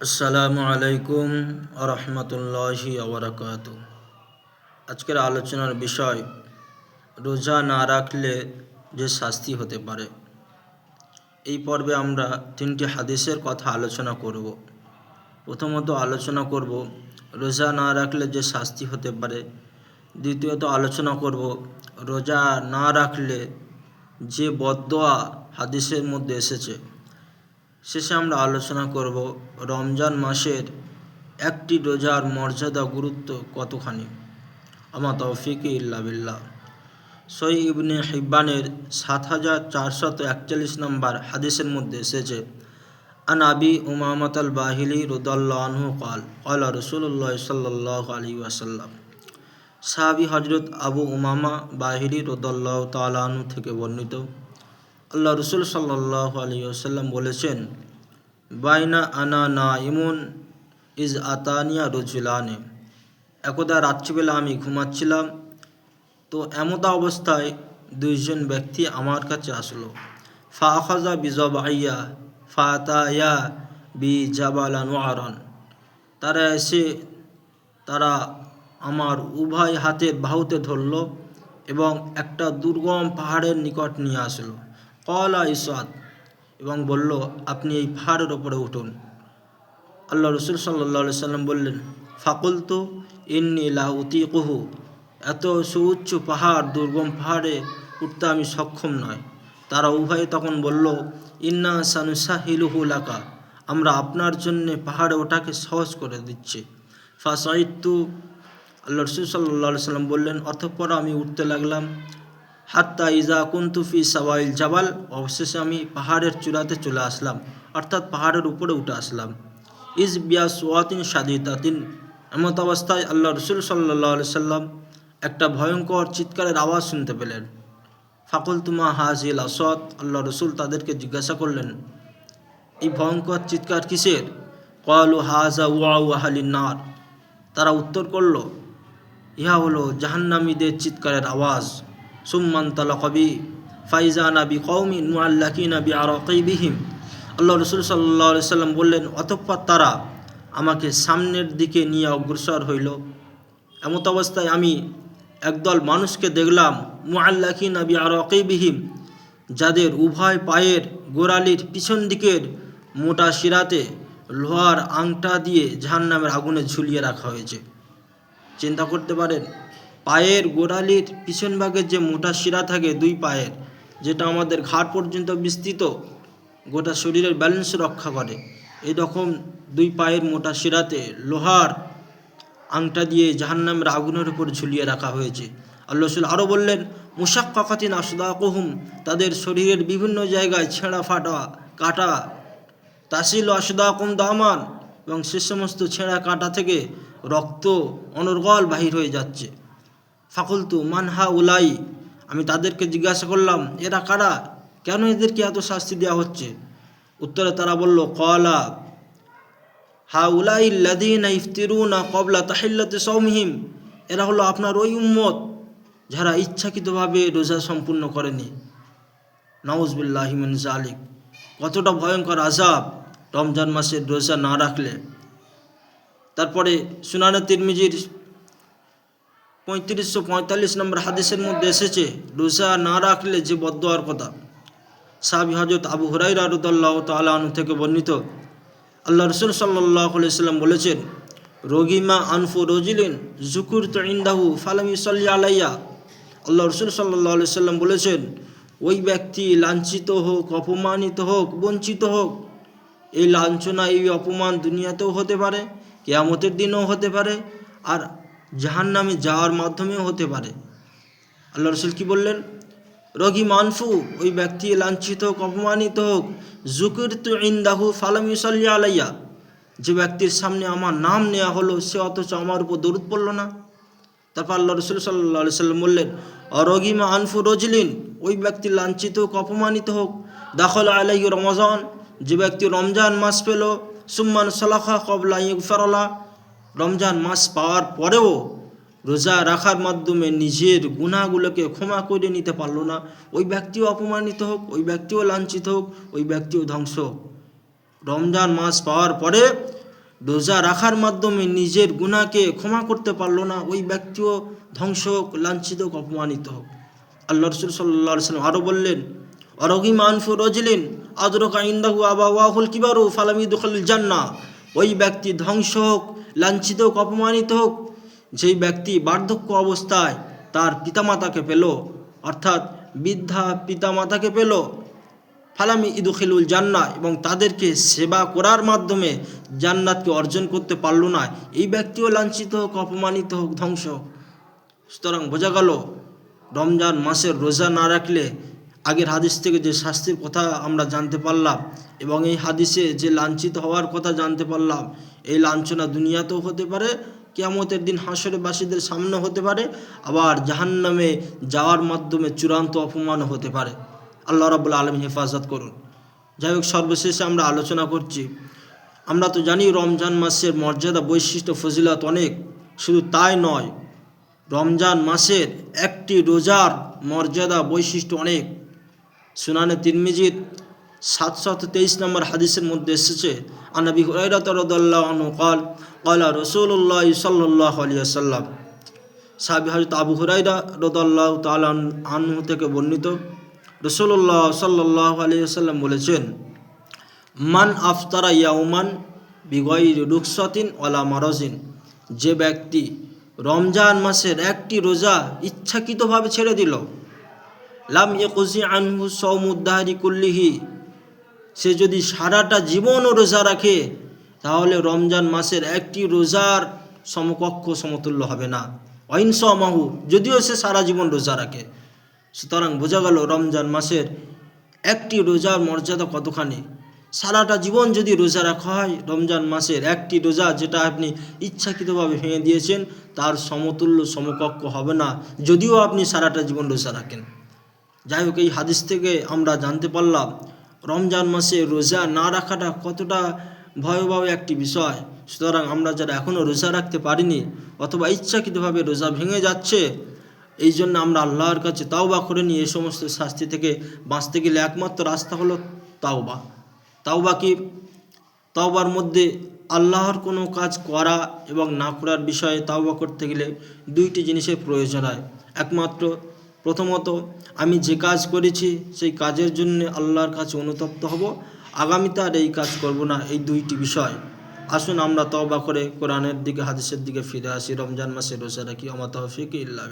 আসসালামু আলাইকুম রহমতুল্লাহি আবরাকাত আজকের আলোচনার বিষয়, রোজা না রাখলে যে শাস্তি হতে পারে। এই পর্বে আমরা তিনটি হাদিসের কথা আলোচনা করব। প্রথমত আলোচনা করব, রোজা না রাখলে যে শাস্তি হতে পারে। দ্বিতীয়ত আলোচনা করব, রোজা না রাখলে যে বদোয়া হাদিসের মধ্যে এসেছে। শেষে আমরা আলোচনা করব রমজান মাসের একটি রোজার মর্যাদা গুরুত্ব কতখানি? আমা তৌফিক ইল্লা বিল্লাহ। সই ইবনে হিব্বানের সাত হাজার চারশত একচল্লিশ নম্বর হাদিসের মধ্যে এসেছে, আন আবি উমামত আল বাহিলি রুদাল্লাহ আনহু কাল কালা রসুল্লাহ সাল্লাহ আলী ওয়াসাল্লাম। সাহাবি হজরত আবু উমামা বাহিরি রুদাল্লাহ তালাহু থেকে বর্ণিত। আল্লাহ রসুল সাল্লাহ আলী ওসাল্লাম বলেছেন বাইনা আনা না ইমুন ইজ আতানিয়া রজুলানে। একদা রাত্রিবেলা আমি ঘুমাচ্ছিলাম, তো এমতা অবস্থায় দুইজন ব্যক্তি আমার কাছে আসলো। ফা আখাজা বিজবাইয়া ফাতায়া বি জাবালান আরন। তারা এসে, তারা আমার উভয় হাতের বাহুতে ধরল এবং একটা দুর্গম পাহাড়ের নিকট নিয়ে আসলো। কলা ইসাদ এবং বলল, আপনি এই পাহাড়ের ওপরে উঠুন। আল্লাহ রসুল সাল্লা সাল্লাম বললেন ফাকুল তো ইন্নি লাউতি কহু এত সুউচ্চ পাহাড়, দুর্গম পাহাড়ে উঠতে আমি সক্ষম নয়। তারা উভয়ে তখন বলল, ইন্না সানুসাহিলুহু লাকা। আমরা আপনার জন্যে পাহাড়ে ওটাকে সহজ করে দিচ্ছি। ফাসাইতু, আল্লাহ রসুল সাল্লা সাল্লাম বললেন, অতঃপর আমি উঠতে লাগলাম। হাত্তা ইজা কুন্তুফি সাওয়াইল জাবাল। অবশেষে আমি পাহাড়ের চূড়াতে চলে আসলাম, অর্থাৎ পাহাড়ের উপরে উঠে আসলাম। ইজ বিয়া সোয়াতিন সাদিতাতিন এমত অবস্থায় আল্লাহ রসুল সাল্লাহ সাল্লাম একটা ভয়ঙ্কর চিৎকারের আওয়াজ শুনতে পেলেন। ফাকুল তুমা হাজিল আসদ। আল্লাহ রসুল তাদেরকে জিজ্ঞাসা করলেন, এই ভয়ঙ্কর চিৎকার কিসের? কয়ালু হাজা ওয়া ওয়াহালিন নার। তারা উত্তর করল, ইহা হলো জাহান্নামীদের চিৎকারের আওয়াজ। সুম্মান তালাকবি ফাইজা নাবি কৌমি নুয়াল্লাকি নাবি আরকিবিহিম আল্লাহ রসুল সাল্লাহ সাল্লাম বললেন, অতঃপর তারা আমাকে সামনের দিকে নিয়ে অগ্রসর হইল। এমত অবস্থায় আমি একদল মানুষকে দেখলাম মুআল্লাকি নাবি আরকিবিহিম যাদের উভয় পায়ের গোড়ালির পিছন দিকের মোটা শিরাতে লোহার আংটা দিয়ে জাহান্নামের আগুনে ঝুলিয়ে রাখা হয়েছে। চিন্তা করতে পারেন পায়ের গোড়ালির পিছন ভাগের যে মোটা শিরা থাকে দুই পায়ের, যেটা আমাদের ঘাট পর্যন্ত বিস্তৃত, গোটা শরীরের ব্যালেন্স রক্ষা করে। এরকম দুই পায়ের মোটা শিরাতে লোহার আংটা দিয়ে জাহান্নামের আগুনের উপর ঝুলিয়ে রাখা হয়েছে। আল্লাহ রসুল আরও বললেন মুশাক কাকাতিন আসদা কহুম তাদের শরীরের বিভিন্ন জায়গায় ছেঁড়া ফাটা, কাটা, তাসিল আসদা কুম দামান, এবং সে সমস্ত ছেঁড়া কাটা থেকে রক্ত অনর্গল বাহির হয়ে যাচ্ছে। ফাকুলতু মানহা উলাই। আমি তাদেরকে জিজ্ঞাসা করলাম, এরা কারা? কেন এদেরকে এত শাস্তি দেওয়া হচ্ছে? উত্তরে তারা বলল কলা হা উলাই লাদিনা ইফতিরুনা কবলা তাহিল্লাতে সৌমহিম এরা হলো আপনার ওই উম্মত যারা ইচ্ছাকৃতভাবে রোজা সম্পূর্ণ করেনি। নওয়াজবিল্লাহিমিন জালিক কতটা ভয়ঙ্কর আজাব রমজান মাসের রোজা না রাখলে। তারপরে সুনানা তিরমিজির পঁয়ত্রিশশো পঁয়তাল্লিশ নম্বর হাদিসের মধ্যে এসেছে, রোজা না রাখলে যে বদোয়ার কথা। সাহাবি হজরত আবু হুরাই রারুদাল্লাহ তালু থেকে বর্ণিত। আল্লাহ রসুল সাল্লাহ বলেছেন রোগিমা আনফু রজিলিন জুকুর তো ইন্দাহু ফালামি সাল্লি আলাইয়া। আল্লাহ রসুল সাল্লাহ সাল্লাম বলেছেন, ওই ব্যক্তি লাঞ্ছিত হোক, অপমানিত হোক, বঞ্চিত হোক, এই লাঞ্ছনা এই অপমান দুনিয়াতেও হতে পারে, কেয়ামতের দিনও হতে পারে, আর জাহান নামে যাওয়ার মাধ্যমেও হতে পারে। আল্লাহ রসুল কি বললেন? রগি মানফু, ওই ব্যক্তি লাঞ্ছিত হোক অপমানিত হোক জুকির তু ইন্দাহু ফালাম ইসল্লি আলাইয়া। যে ব্যক্তির সামনে আমার নাম নেওয়া হলো, সে অথচ আমার উপর দরুদ পড়ল না। তারপর আল্লাহ রসুল সাল্লাহ সাল্লাম বললেন অরগিমা আনফু রজলিন, ওই ব্যক্তি লাঞ্ছিত হোক, অপমানিত হোক, দাখল আলাই রমজান। যে ব্যক্তি রমজান মাস পেল, সুম্মান সালাখা কবলা ইফারলা রমজান মাস পাওয়ার পরেও রোজা রাখার মাধ্যমে নিজের গুণাগুলোকে ক্ষমা করে নিতে পারল না। ওই ব্যক্তিও অপমানিত হোক, ওই ব্যক্তিও লাঞ্ছিত হোক, ওই ব্যক্তিও ধ্বংস হোক। রমজান মাস পাওয়ার পরে রোজা রাখার মাধ্যমে নিজের গুণাকে ক্ষমা করতে পারল না, ওই ব্যক্তিও ধ্বংস হোক, লাঞ্ছিত হোক, অপমানিত হোক। আল্লাহ রসুল সাল্লাহ সাল্লাম আরও বললেন, অরগি মানফু রজলিন আদরকা ইন্দাহু আবা ওয়াহুল কিবারু ফালামি দুখল জান্না ওই ব্যক্তি ধ্বংস হোক লাঞ্ছিত হোক, অপমানিত হোক, যেই ব্যক্তি বার্ধক্য অবস্থায় তার পিতামাতাকে পেল, অর্থাৎ বৃদ্ধা পিতামাতাকে পেল, ফালামি ইদুখিলুল জান্না এবং তাদেরকে সেবা করার মাধ্যমে জান্নাতকে অর্জন করতে পারল না। এই ব্যক্তিও লাঞ্ছিত হোক, অপমানিত হোক, ধ্বংস সুতরাং বোঝা গেল, রমজান মাসের রোজা না রাখলে আগের হাদিস থেকে যে শাস্তির কথা আমরা জানতে পারলাম এবং এই হাদিসে যে লাঞ্ছিত হওয়ার কথা জানতে পারলাম, এই লাঞ্ছনা দুনিয়াতেও হতে পারে, কেয়ামতের দিন হাসরেবাসীদের সামনে হতে পারে, আবার জাহান্নামে যাওয়ার মাধ্যমে চূড়ান্ত অপমান হতে পারে। আল্লাহ রাবুল আলম হেফাজত করুন। যাই হোক, সর্বশেষে আমরা আলোচনা করছি, আমরা তো জানি রমজান মাসের মর্যাদা, বৈশিষ্ট্য, ফজিলত অনেক, শুধু তাই নয়, রমজান মাসের একটি রোজার মর্যাদা, বৈশিষ্ট্য অনেক। সুনানে তিরমিজির সাতশত তেইশ নম্বর হাদিসের মধ্যে এসেছে আনাবি হুরাইরাতরদাল্লাহনু কল কলা রসুল্লাহ সাল্লাহ আলিয়া সাল্লাম সাহাবি হজরত আবু হুরাইরা রদাল্লাহ তালান আনহু থেকে বর্ণিত। রসুল্লাহ সাল্লাহ আলিয়া বলেছেন, মান আফতারা ইয়াউমান বিগয় রুকসতিন ওলা মারজিন। যে ব্যক্তি রমজান মাসের একটি রোজা ইচ্ছাকৃতভাবে ছেড়ে দিল লাম ইকুজি আনহু সৌমুদ্দাহারি কুল্লিহি। সে যদি সারাটা জীবনও রোজা রাখে, তাহলে রমজান মাসের একটি রোজার সমকক্ষ সমতুল্য হবে না। অহিংস মাহু যদিও সে সারা জীবন রোজা রাখে। সুতরাং বোঝা গেল রমজান মাসের একটি রোজার মর্যাদা কতখানি। সারাটা জীবন যদি রোজা রাখা হয়, রমজান মাসের একটি রোজা যেটা আপনি ইচ্ছাকৃতভাবে ভেঙে দিয়েছেন, তার সমতুল্য সমকক্ষ হবে না, যদিও আপনি সারাটা জীবন রোজা রাখেন। যাই হোক, এই হাদিস থেকে আমরা জানতে পারলাম রমজান মাসে রোজা না রাখাটা কতটা ভয়াবহ একটি বিষয়। সুতরাং আমরা যারা এখনও রোজা রাখতে পারিনি অথবা ইচ্ছাকৃতভাবে রোজা ভেঙে যাচ্ছে, এই জন্য আমরা আল্লাহর কাছে তাওবা করে নিয়ে এই সমস্ত শাস্তি থেকে বাঁচতে গেলে একমাত্র রাস্তা হলো তাওবা। তাওবা কি? তাওবার মধ্যে আল্লাহর কোনো কাজ করা এবং না করার বিষয়ে তাওবা করতে গেলে দুইটি জিনিসের প্রয়োজন হয়। একমাত্র প্রথমত, আমি যে কাজ করেছি, সেই কাজের জন্য আল্লাহর কাছে অনুতপ্ত হব। আগামীতে আর এই কাজ করব না, এই দুইটি বিষয়। আসুন আমরা তবা করে কোরআনের দিকে, হাদিসের দিকে ফিরে আসি। রমজান মাসে রোজা রাখি। আমার তহফিক ইল্লা